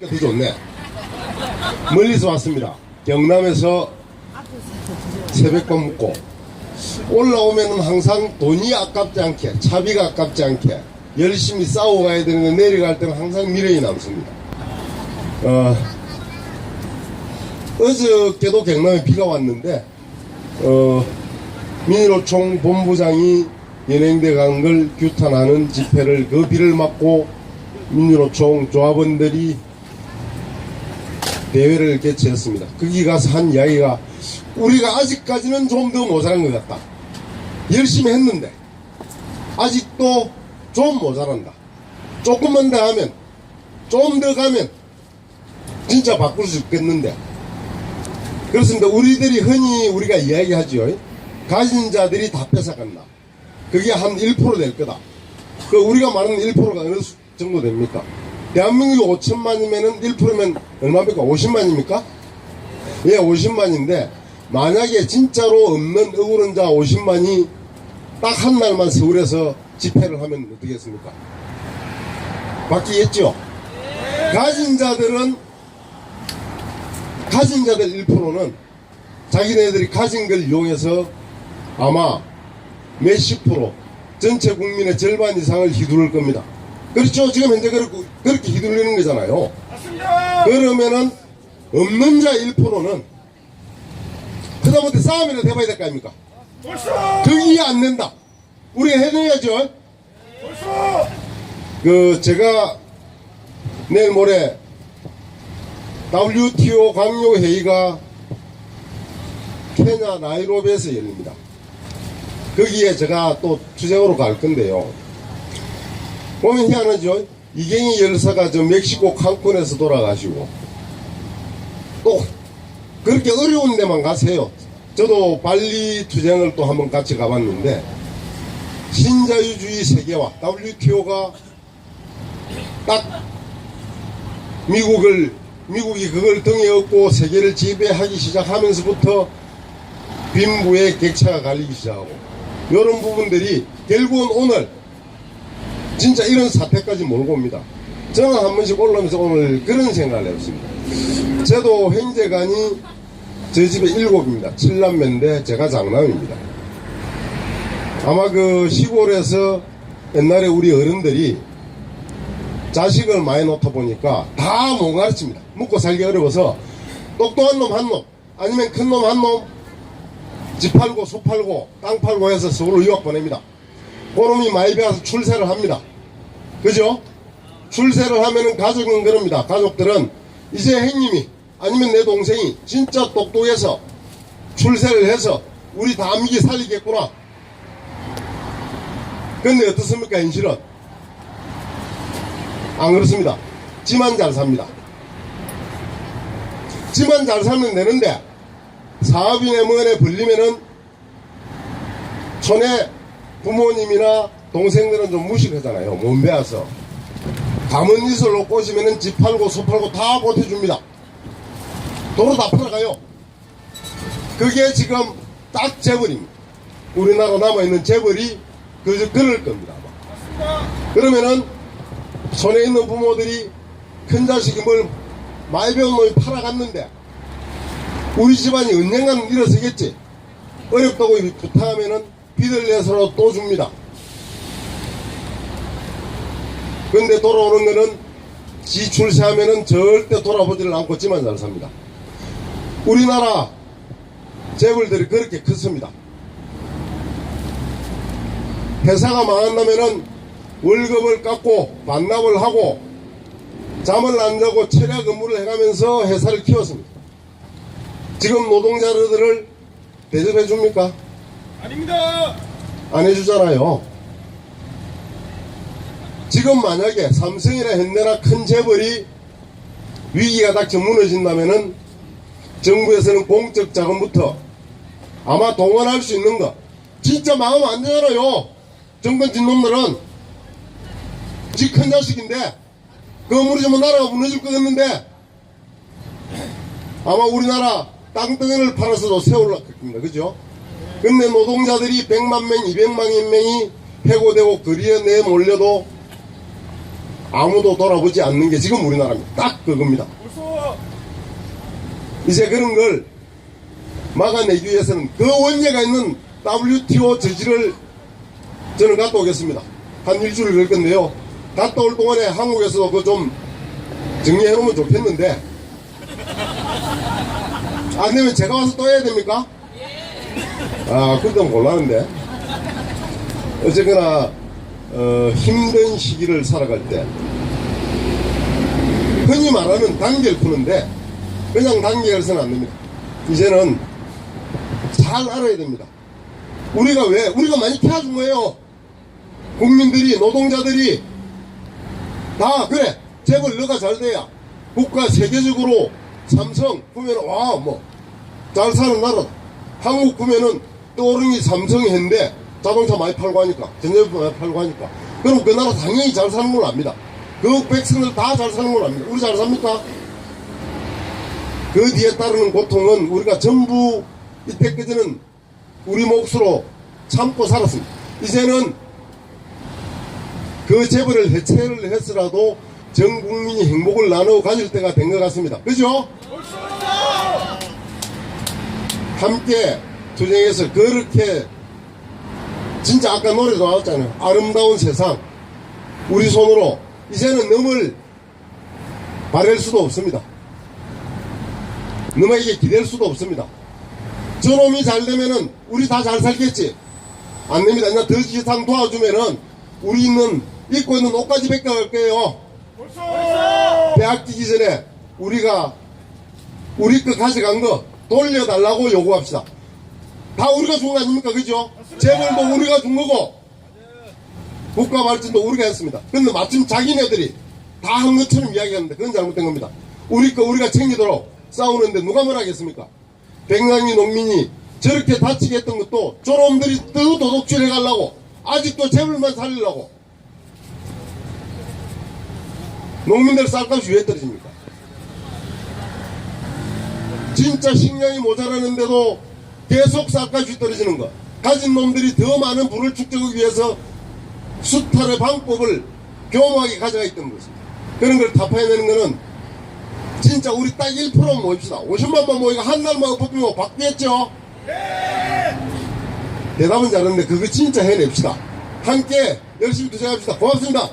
더 좋네. 멀리서 왔습니다. 경남에서 새벽밥 먹고 올라오면은 항상 돈이 아깝지 않게 차비가 아깝지 않게 열심히 싸워 가야 되는데 내려갈 때는 항상 미련이 남습니다. 어, 어저께도 경남에 비가 왔는데 어, 민노총 본부장이 연행돼 간 걸 규탄하는 집회를 그 비를 맞고 민주노총 조합원들이 대회를 개최했습니다. 거기 가서 한 이야기가 우리가 아직까지는 좀 더 모자란 것 같다. 열심히 했는데 아직도 좀 모자란다. 조금만 더 하면 좀 더 가면 진짜 바꿀 수 있겠는데 그렇습니다. 우리들이 흔히 우리가 이야기하죠. 가진 자들이 다 뺏어간다. 그게 한 1%될 거다. 그 우리가 말하는 1%가 어느 수- 정도 됩니까? 대한민국이 5천만이면은 1%면 얼마입니까? 50만입니까? 예, 50만인데 만약에 진짜로 없는 억울한 자 50만이 딱 한 날만 서울에서 집회를 하면 어떻겠습니까? 바뀌겠죠? 가진 자들은 가진 자들 1%는 자기네들이 가진 걸 이용해서 아마 몇십 프로 전체 국민의 절반 이상을 휘두를 겁니다. 그렇죠? 지금 현재 그렇게, 그렇게 휘둘리는 거잖아요. 그러면은 없는 자 1%는 그다음부터 싸움이라도 해봐야 될 거 아닙니까? 그게 안 된다. 우리가 해내야죠. 그 제가 내일 모레 WTO 강요 회의가 케냐 나이로비에서 열립니다. 거기에 제가 또 투쟁으로 갈 건데요. 보면 희한하죠? 이경희 열사가 저 멕시코 칸쿤에서 돌아가시고 또 그렇게 어려운 데만 가세요. 저도 발리 투쟁을 또 한번 같이 가봤는데 신자유주의 세계화 WTO가 딱 미국을 미국이 그걸 등에 업고 세계를 지배하기 시작하면서부터 빈부의 격차가 갈리기 시작하고 이런 부분들이 결국은 오늘 진짜 이런 사태까지 몰고 옵니다. 저는 한 번씩 올라오면서 오늘 그런 생각을 해봤습니다. 저도 형제간이 저 집에 일곱입니다. 칠남매인데 제가 장남입니다. 아마 그 시골에서 옛날에 우리 어른들이 자식을 많이 놓다 보니까 다 못 가르칩니다. 먹고 살기 어려워서 똑똑한 놈 한 놈, 아니면 큰 놈 한 놈, 집 팔고 소 팔고 땅 팔고 해서 서울로 유학 보냅니다. 그놈이 많이 배워서 출세를 합니다. 그죠? 출세를 하면은 가족은 그럽니다. 가족들은 이제 형님이 아니면 내 동생이 진짜 똑똑해서 출세를 해서 우리 다미기 살리겠구나. 근데 어떻습니까, 현실은? 안 그렇습니다. 지만 잘 삽니다. 지만 잘 살면 되는데 사업인의 뭐에 벌리면은 촌에 부모님이나 동생들은 좀 무식하잖아요. 못 배워서. 가문 이슬로 꼬시면은 집 팔고 소 팔고 다 보태줍니다. 도로 다 팔아가요. 그게 지금 딱 재벌입니다. 우리나라 남아있는 재벌이 그, 그럴 겁니다. 아마. 그러면은 손에 있는 부모들이 큰 자식이 뭘 많이 배운 놈이 팔아갔는데 우리 집안이 언젠가는 일어서겠지. 어렵다고 부탁하면은 빚을 내서라도 또 줍니다. 근데 돌아오는 거는 지 출세하면은 절대 돌아보지를 않고 지만 잘 삽니다. 우리나라 재벌들이 그렇게 컸습니다. 회사가 망한다면은 월급을 깎고 반납을 하고 잠을 안 자고 체력 근무를 해가면서 회사를 키웠습니다. 지금 노동자들을 대접해 줍니까? 아닙니다. 안 해주잖아요. 지금 만약에 삼성이나 현대나 큰 재벌이 위기가 닥쳐 무너진다면은 정부에서는 공적 자금부터 아마 동원할 수 있는 거 진짜 마음 안 되잖아요. 정권 진 놈들은 지 큰 자식인데 그거 무너지면 나라가 무너질 것 같는데 아마 우리나라 땅덩이를 팔아서도 세울라 겁니다. 그죠? 근데 노동자들이 100만 명, 200만 명이 해고되고 거리에 내몰려도 아무도 돌아보지 않는 게 지금 우리나라입니다. 딱 그겁니다. 이제 그런 걸 막아내기 위해서는 그 원죄가 있는 WTO 저지를 저는 갔다 오겠습니다. 한 일주일 될 건데요. 갔다 올 동안에 한국에서도 그거 좀 정리해 놓으면 좋겠는데 안 되면 제가 와서 또 해야 됩니까? 아, 그건 곤란한데. 어쨌거나, 어, 힘든 시기를 살아갈 때, 흔히 말하는 단계를 푸는데, 그냥 단계에서는 안 됩니다. 이제는 잘 알아야 됩니다. 우리가 왜, 우리가 많이 태워준 거예요. 국민들이, 노동자들이, 다, 그래, 재벌 너가 잘 돼야, 국가 세계적으로 삼성 보면, 와, 뭐, 잘 사는 나라. 한국 보면은 떠오르니 삼성이 했는데 자동차 많이 팔고 하니까 전자제품 많이 팔고 하니까 그럼 그 나라 당연히 잘 사는 걸 압니다. 그 백성들 다 잘 사는 걸 압니다. 우리 잘 삽니까? 그 뒤에 따르는 고통은 우리가 전부 이때까지는 우리 몫으로 참고 살았습니다. 이제는 그 재벌을 해체를 했으라도 전 국민이 행복을 나누어 가질 때가 된 것 같습니다. 그죠? 함께 투쟁해서 그렇게 진짜 아까 노래도 나왔잖아요. 아름다운 세상 우리 손으로 이제는 넘을 바랄 수도 없습니다. 너에게 기댈 수도 없습니다. 저놈이 잘 되면은 우리 다 잘 살겠지. 안 됩니다. 그냥 더 이상 도와주면은 우리 있는 입고 있는 옷까지 벗겨갈 거예요. 대학 뛰기 전에 우리가 우리 거 가져간 거 돌려달라고 요구합시다. 다 우리가 준거 아닙니까? 그죠? 재벌도 우리가 준 거고, 국가 발전도 우리가 했습니다. 근데 마침 자기네들이 다 한 것처럼 이야기하는데 그건 잘못된 겁니다. 우리 거 우리가 챙기도록 싸우는데 누가 뭘 하겠습니까? 백남이 농민이 저렇게 다치게 했던 것도 저놈들이 또 도둑질 해가려고 아직도 재벌만 살리려고 농민들 쌀값이 왜 떨어집니까? 진짜 식량이 모자라는데도 계속 쌀값이 떨어지는 것. 가진 놈들이 더 많은 부를 축적하기 위해서 수탈의 방법을 교묘하게 가져가 있던 것입니다. 그런 걸 타파해내는 거는 진짜 우리 딱 1% 모입시다. 50만만 모이고 한 달만 엎으면 바뀌겠죠? 대답은 잘했는데 그거 진짜 해냅시다. 함께 열심히 투쟁합시다. 고맙습니다.